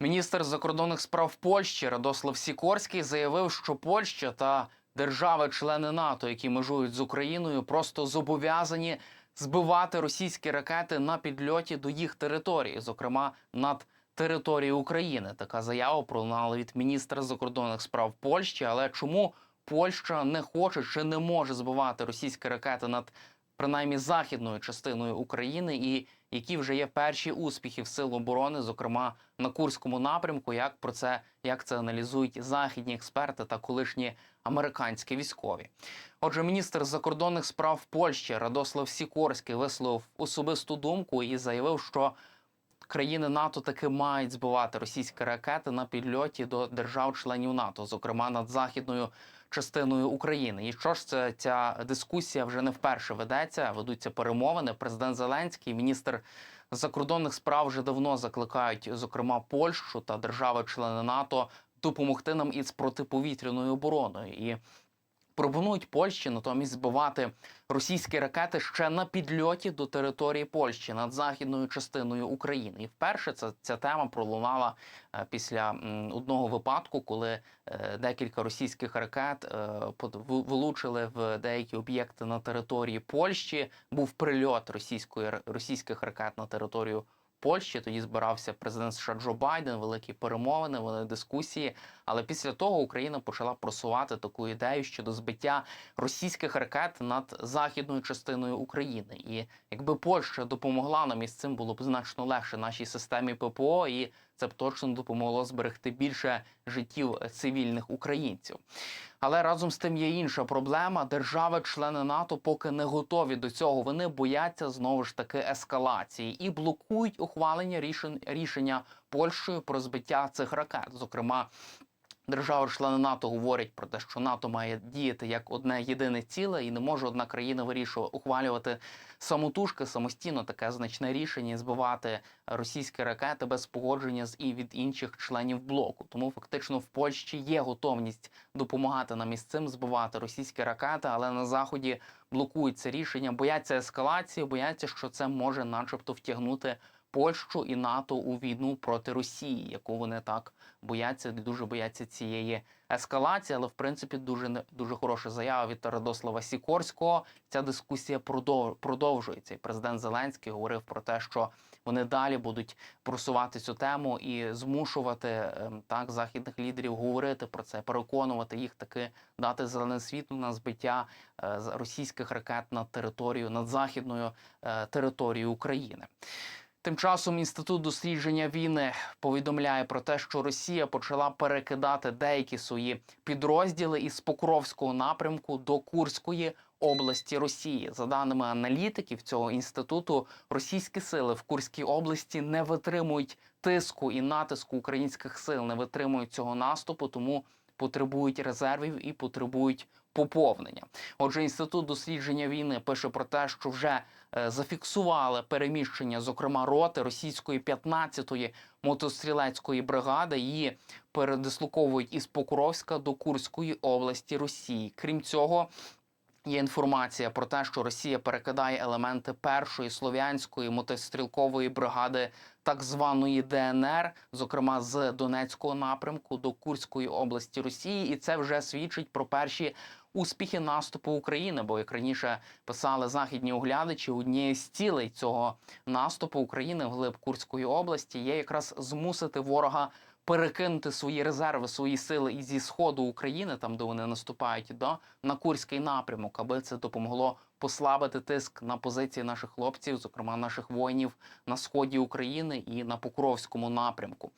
Міністр закордонних справ Польщі Радослав Сікорський заявив, що Польща та держави-члени НАТО, які межують з Україною, просто зобов'язані збивати російські ракети на підльоті до їх території, зокрема над територією України. Така заява пролунала від міністра закордонних справ Польщі. Але чому Польща не хоче чи не може збивати російські ракети над принаймні західною частиною України, і які вже є перші успіхи в сил оборони, зокрема на Курському напрямку, як про це як це аналізують західні експерти та колишні американські військові. Отже, міністр закордонних справ Польщі Радослав Сікорський висловив особисту думку і заявив, що країни НАТО таки мають збивати російські ракети на підльоті до держав-членів НАТО, зокрема над західною частиною України. І що ж це ця дискусія вже не вперше ведеться. Ведуться перемовини. Президент Зеленський, міністр закордонних справ вже давно закликають, зокрема Польщу та держави-члени НАТО, допомогти нам із протиповітряною обороною і. Пропонують Польщі натомість збивати російські ракети ще на підльоті до території Польщі над західною частиною України. І вперше ця, ця тема пролунала е, після одного випадку, коли е, декілька російських ракет е, под- в- влучили в деякі об'єкти на території Польщі. Був прильот російської російських ракет на територію. Польщі тоді збирався президент США Джо Байден, великі перемовини, великі дискусії. Але після того Україна почала просувати таку ідею щодо збиття російських ракет над західною частиною України. І якби Польща допомогла нам із цим, було б значно легше нашій системі ППО, і це б точно допомогло зберегти більше життів цивільних українців. Але разом з тим є інша проблема. Держави-члени НАТО поки не готові до цього. Вони бояться знову ж таки ескалації і блокують ухвалення рішень рішення Польщею про збиття цих ракет. Зокрема, держави-члени НАТО говорять про те, що НАТО має діяти як одне єдине ціле, і не може одна країна вирішувати ухвалювати самотужки самостійно таке значне рішення збивати російські ракети без погодження з і від інших членів блоку. Тому фактично в Польщі є готовність допомагати нам із цим збивати російські ракети, але на заході блокують рішення, бояться ескалації, бояться, що це може, начебто, втягнути. Польщу і НАТО у війну проти Росії, яку вони так бояться, дуже бояться цієї ескалації. Але в принципі дуже дуже хороша заява від Радослава Сікорського. Ця дискусія продов- продовжується. І президент Зеленський говорив про те, що вони далі будуть просувати цю тему і змушувати ем, так західних лідерів говорити про це, переконувати їх таки дати зелене світло на збиття е, російських ракет над територією над західною е, територією України. Тим часом інститут дослідження війни повідомляє про те, що Росія почала перекидати деякі свої підрозділи із Покровського напрямку до Курської області Росії. За даними аналітиків цього інституту, російські сили в Курській області не витримують тиску і натиску українських сил, не витримують цього наступу, тому потребують резервів і потребують поповнення. Отже, інститут дослідження війни пише про те, що вже зафіксували переміщення, зокрема роти російської 15-ї мотострілецької бригади. Її передислоковують із Покровська до Курської області Росії. Крім цього. Є інформація про те, що Росія перекидає елементи першої слов'янської мотострілкової бригади так званої ДНР, зокрема з Донецького напрямку до Курської області Росії, і це вже свідчить про перші успіхи наступу України. Бо як раніше писали західні оглядачі, однією з цілей цього наступу України в глиб Курської області є якраз змусити ворога. Перекинути свої резерви, свої сили і зі сходу України, там де вони наступають, до на Курський напрямок, аби це допомогло послабити тиск на позиції наших хлопців, зокрема наших воїнів на сході України і на Покровському напрямку.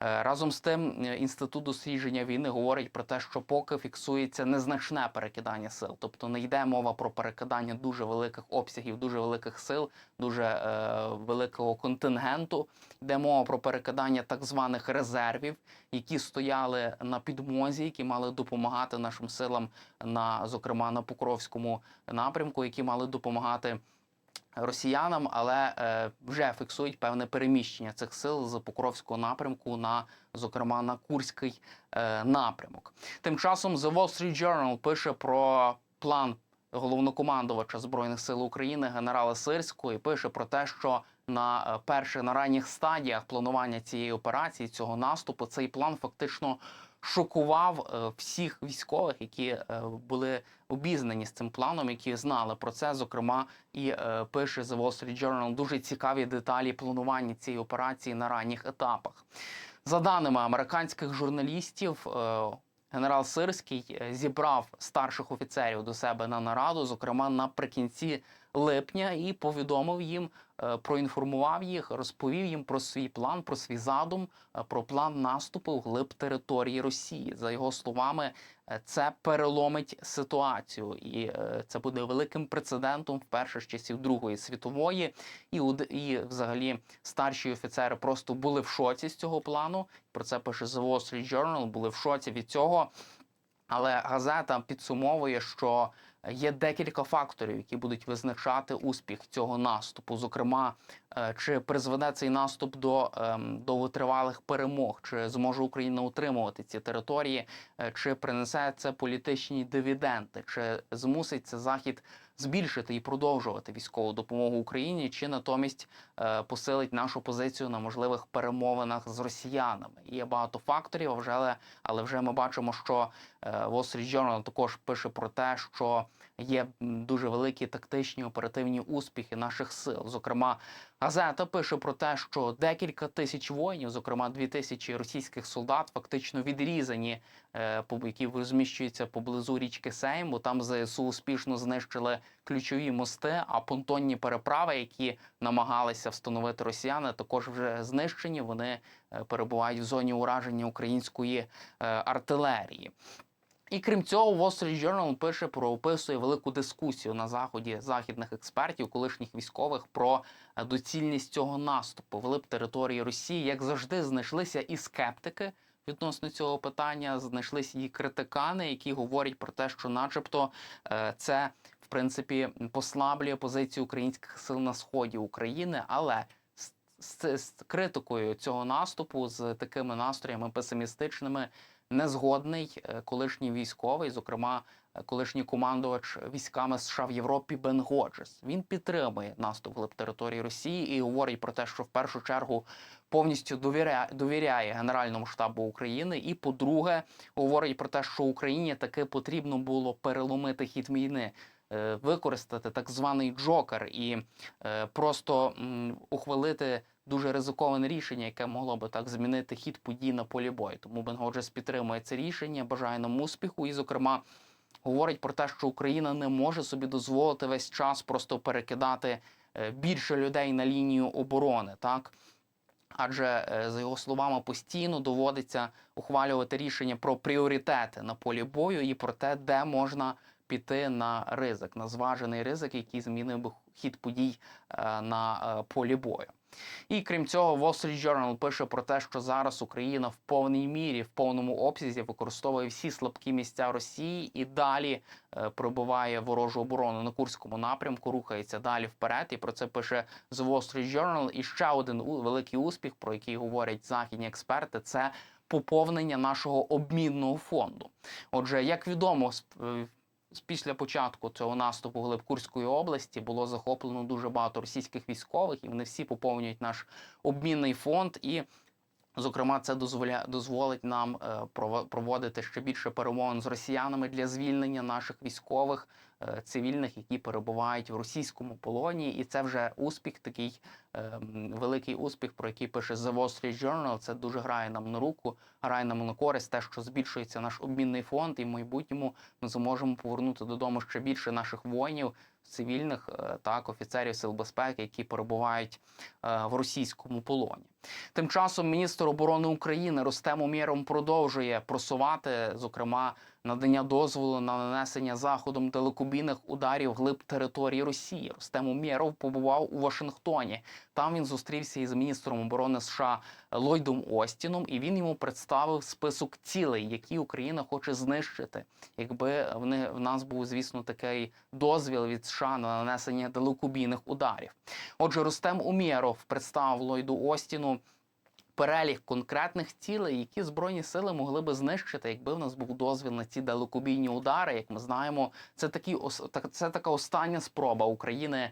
Е, Разом з тим, е, інститут дослідження війни говорить про те, що поки фіксується незначне перекидання сил, тобто не йде мова про перекидання дуже великих обсягів, дуже великих сил, дуже е, великого контингенту. Йде мова про перекидання так званих резервів, які стояли на підмозі, які мали допомагати нашим силам на зокрема на Покровському напрямку, які мали допомагати росіянам, але е, вже фіксують певне переміщення цих сил з Покровського напрямку на зокрема на Курський е, напрямок. Тим часом The Wall Street Journal пише про план головнокомандувача збройних сил України генерала Сирського і пише про те, що на е, перших на ранніх стадіях планування цієї операції, цього наступу, цей план фактично шокував е, всіх військових, які е, були обізнані з цим планом, які знали про це. Зокрема, і е, пише The Wall Street Journal дуже цікаві деталі планування цієї операції на ранніх етапах. За даними американських журналістів, генерал Сирський зібрав старших офіцерів до себе на нараду, зокрема наприкінці липня, і повідомив їм, проінформував їх, розповів їм про свій план, про свій задум, е, про план наступу вглиб території Росії. За його словами, е, це переломить ситуацію, і е, це буде великим прецедентом вперше з часів Другої світової. І і взагалі старші офіцери просто були в шоці з цього плану. Про це пише The Wall Street Journal, були в шоці від цього. Але газета підсумовує, що є декілька факторів, які будуть визначати успіх цього наступу. Зокрема, е, чи призведе цей наступ до ем, довготривалих перемог, чи зможе Україна утримувати ці території, е, чи принесе це політичні дивіденди, чи змусить це захід збільшити і продовжувати військову допомогу Україні, чи натомість е, посилить нашу позицію на можливих перемовинах з росіянами. Є багато факторів, а вже але, вже ми бачимо, що е, Wall Street Journal також пише про те, що є дуже великі тактичні оперативні успіхи наших сил. Зокрема, газета пише про те, що декілька тисяч воїнів, зокрема дві тисячі російських солдат, фактично відрізані, е, які розміщуються поблизу річки Сейм, бо там ЗСУ успішно знищили ключові мости, а понтонні переправи, які намагалися встановити росіяни, також вже знищені. Вони е, перебувають в зоні ураження української е, артилерії. І крім цього, Wall Street Journal пише про описує велику дискусію на заході західних експертів, колишніх військових про е, доцільність цього наступу вглиб території Росії. Як завжди, знайшлися і скептики відносно цього питання. Знайшлися і критикани, які говорять про те, що, начебто, е, це в принципі послаблює позицію українських сил на сході України, але з, з, з критикою цього наступу, з такими настроями песимістичними, не згодний е, колишній військовий, зокрема е, колишній командувач військами США в Європі Бен Годжес. Він підтримує наступ глиб території Росії і говорить про те, що в першу чергу повністю довіряє, довіряє Генеральному штабу України. І, по-друге, говорить про те, що Україні таки потрібно було переломити хід війни. е, Використати так званий джокер і просто ухвалити дуже ризиковане рішення, яке могло би так змінити хід подій на полі бою. Тому Бен Годжес підтримує це рішення, бажає нам успіху і, зокрема, говорить про те, що Україна не може собі дозволити весь час просто перекидати е, більше людей на лінію оборони, так. Адже е, за його словами постійно доводиться ухвалювати рішення про пріоритети на полі бою і про те, де можна піти на ризик, на зважений ризик, який змінив би хід подій е, на полі бою. І крім цього, Wall Street Journal пише про те, що зараз Україна в повній мірі, в повному обсязі використовує всі слабкі місця Росії і далі е, пробиває ворожу оборону на Курському напрямку, рухається далі вперед. І про це пише The Wall Street Journal. І ще один у- великий успіх, про який говорять західні експерти, це поповнення нашого обмінного фонду. Отже, як відомо, з- після початку цього наступу глиб Курської області було захоплено дуже багато російських військових, і вони всі поповнюють наш обмінний фонд. І, зокрема, це дозволя... дозволить нам е, проводити ще більше перемовин з росіянами для звільнення наших військових цивільних, які перебувають в російському полоні. І це вже успіх, такий е, великий успіх, про який пише The Wall Street Journal. Це дуже грає нам на руку, грає нам на користь, те, що збільшується наш обмінний фонд, і в майбутньому ми зможемо повернути додому ще більше наших воїнів, цивільних е, так, офіцерів сил безпеки, які перебувають е, в російському полоні. Тим часом міністр оборони України Ростем Умєров продовжує просувати, зокрема, надання дозволу на нанесення заходом далекобійних ударів глиб території Росії. Ростем Умєров побував у Вашингтоні. Там він зустрівся із міністром оборони США Ллойдом Остіном, і він йому представив список цілей, які Україна хоче знищити, якби в нас був, звісно, такий дозвіл від США на нанесення далекобійних ударів. Отже, Рустем Умєров представив Ллойду Остіну перелік конкретних цілей, які збройні сили могли би знищити, якби в нас був дозвіл на ці далекобійні удари. Як ми знаємо, це такі це така остання спроба України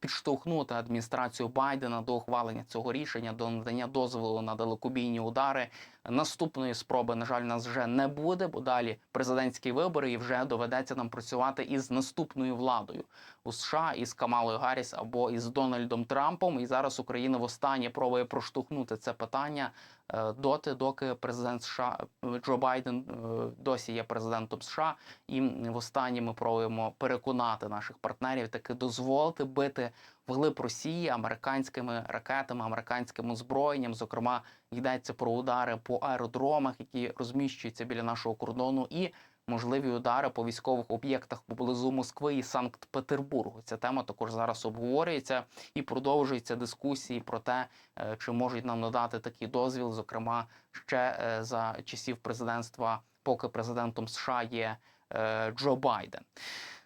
підштовхнути адміністрацію Байдена до ухвалення цього рішення, до надання дозволу на далекобійні удари. Наступної спроби, на жаль, нас вже не буде, бо далі президентські вибори, і вже доведеться нам працювати із наступною владою у США із Камалою Гарріс або із Дональдом Трампом. І зараз Україна востаннє пробує проштовхнути це питання е, доти, доки президент США е, Джо Байден е, досі є президентом США. І в останнє ми пробуємо переконати наших партнерів таки дозволити бити вглиб Росії американськими ракетами, американським озброєнням. Зокрема, йдеться про удари по аеродромах, які розміщуються біля нашого кордону, і можливі удари по військових об'єктах поблизу Москви і Санкт-Петербургу. Ця тема також зараз обговорюється і продовжуються дискусії про те, е, чи можуть нам надати такий дозвіл, зокрема ще е, за часів президентства, поки президентом США є е, Джо Байден.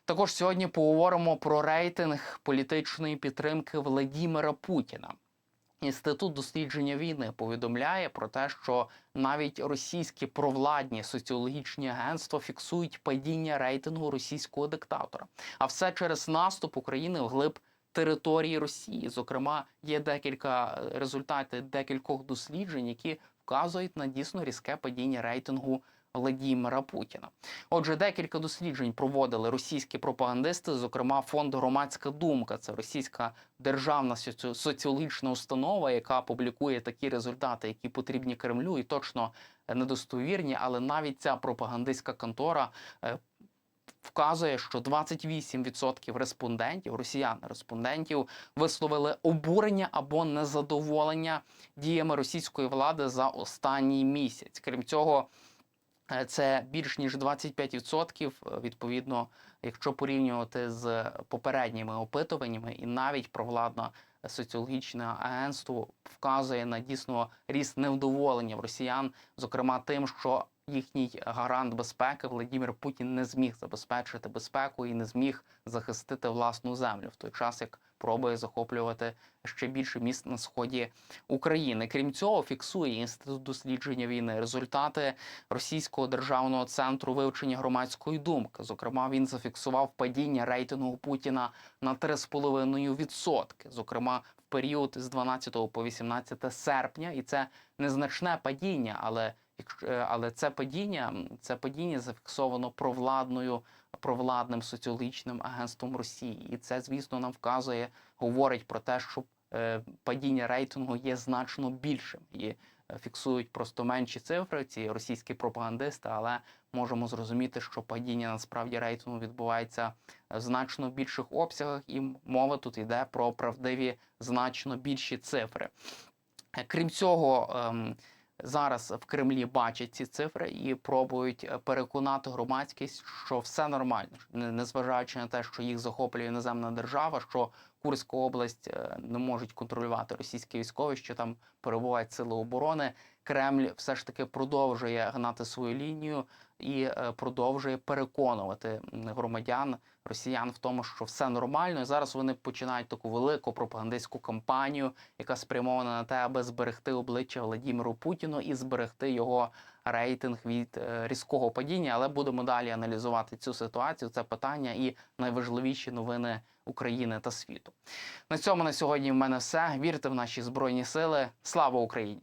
Також сьогодні поговоримо про рейтинг політичної підтримки Владімира Путіна. Інститут дослідження війни повідомляє про те, що навіть російські провладні соціологічні агентства фіксують падіння рейтингу російського диктатора. А все через наступ України вглиб території Росії. Зокрема, є декілька е, результатів декількох досліджень, які вказують на дійсно різке падіння рейтингу Владімира Путіна. Отже, декілька досліджень проводили російські пропагандисти, зокрема фонд Громадська думка. Це російська державна соціологічна установа, яка публікує такі результати, які потрібні Кремлю, і точно недостовірні. Але навіть ця пропагандистська контора е, вказує, що 28% респондентів, росіян-респондентів, висловили обурення або незадоволення діями російської влади за останній місяць. Крім цього, це більш ніж 25%, е, відповідно, якщо порівнювати з попередніми опитуваннями, і навіть провладна соціологічне агентство вказує на дійсно ріст невдоволення в росіян, зокрема тим, що їхній гарант безпеки Владимир Путін не зміг забезпечити безпеку і не зміг захистити власну землю в той час, як пробує захоплювати ще більше міст на сході України. Крім цього, фіксує інститут дослідження війни результати російського державного центру вивчення громадської думки. Зокрема, він зафіксував падіння рейтингу Путіна на 3,5%. Зокрема, в період з 12 по 18 серпня, і це незначне падіння, але але це падіння, це падіння зафіксовано провладною провладним соціологічним агентством Росії, і це, звісно, нам вказує, говорить про те, що е, падіння рейтингу є значно більшим і е, фіксують просто менші цифри. Ці російські пропагандисти, але можемо зрозуміти, що падіння насправді рейтингу відбувається в значно більших обсягах, і мова тут йде про правдиві значно більші цифри. Е, Крім цього, ем, зараз в Кремлі бачать ці цифри і пробують е, переконати громадськість, що все нормально, не- незважаючи на те, що їх захоплює іноземна держава, що Курську область е, не можуть контролювати російські військові, що там перебувають сили оборони. Кремль все ж таки продовжує гнати свою лінію і е, продовжує переконувати громадян росіян в тому, що все нормально. І зараз вони починають таку велику пропагандистську кампанію, яка спрямована на те, аби зберегти обличчя Владимиру Путіну і зберегти його рейтинг від е, різкого падіння. Але будемо далі аналізувати цю ситуацію, це питання і найважливіші новини України та світу. На цьому на сьогодні в мене все. Вірте в наші збройні сили. Слава Україні!